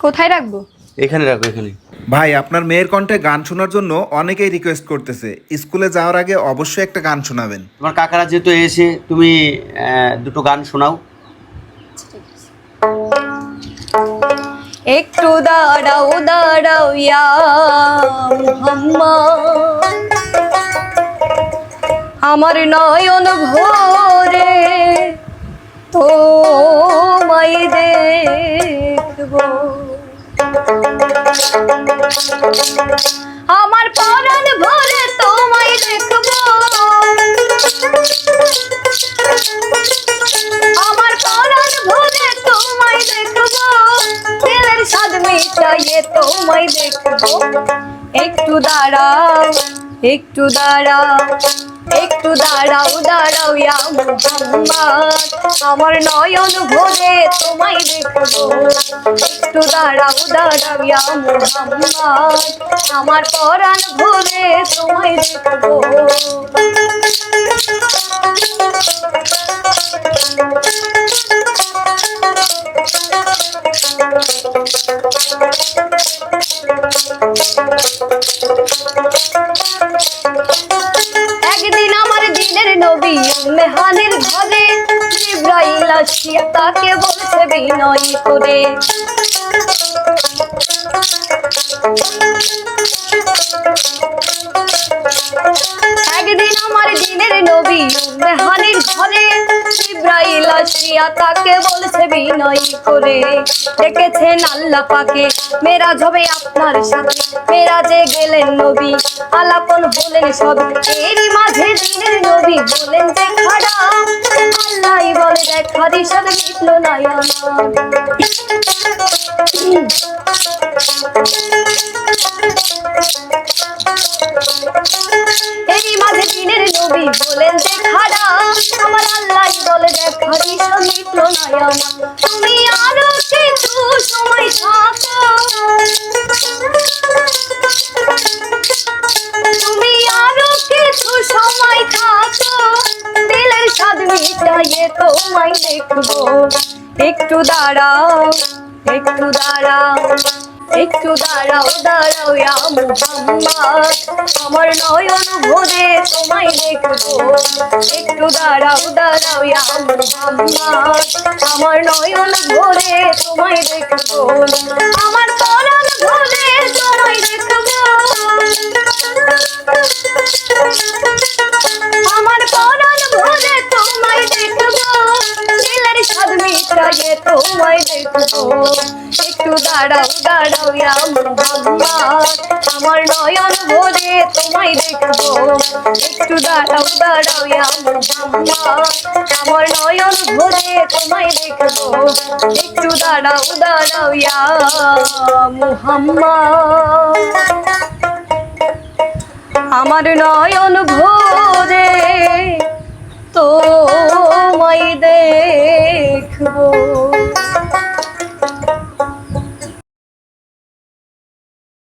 কোথায় রাখব? এখানে রাখো এখানে। ভাই আপনার মেয়ের কণ্ঠে গান শোনার জন্য অনেকেই রিকোয়েস্ট করতেছে। স্কুলে যাওয়ার আগে অবশ্যই একটা গান শোনাবেন। তোমার কাকারা যেহেতু এসে তুমি আহ, দুটো গান শোনাও। একটু দাঁড়াও দাঁড়াও ইয়া মুহাম্মদ। আমার নয়ন ভরে তোমায় দেখব। আমার পরাণ ভরে তোমায় দেখব। আমার পরাণ ভরে তোমায় দেখব। দিলের স্বাদ মিটাইয়ে তোমায় দেখব। একটু দাঁড়াও। একটু দাঁড়াও একটু দাঁড়াও দাঁড়াও ইয়া মুহাম্মদ আমার নয়ন ভরে তোমায় দেখব। একটু দাঁড়াও দাঁড়াও ইয়া মুহাম্মদ আমার পরাণ ভরে তোমায় দেখব। একদিন আসিয়া তাকে বলছে বিনয় করে। একদিন আমার দিনের নবী মেহানের ঘরে জিব্রাইল আসিয়া তাকে বলছে বিনয় করে। ডেকেছেন আল্লাহ পাকে, মেরাজ হবে আপনার সাথে। মেরাজে গেলেন নবী, আলাপন বলেন সব এরই মাঝে দিনের নবী বলেন যে, খাড়া আল্লাহ বলে দেখা দিশাদ কৃষ্ণ না এই মাঝে দিনের নবী বলেন খাড়া আমার আল্লাহ বলে দেখা দিশা মিটলো না আমার তুমি আরও মিটাইয়ে তোমায় দেখব। একটু দাঁড়াও একটু দাঁড়াও একটু দাঁড়াও দাঁড়াও ইয়া আমার নয়ন ভরে তোমায় দেখব। একটু দাঁড়াও দাঁড়াও আমার নয়ন ভরে তোমায় দেখব। মিটাইয়ে তোমায় দেখব একটু দাঁড়াও দাঁড়াও আমার নয়ন ভরে তোমায় দেখব। একটু দাঁড়াও দাঁড়াও আমার নয়ন ভরে তোমায় দেখব। একটু দাঁড়াও দাঁড়াও আমার নয়ন ভরে তোমায় দেখব।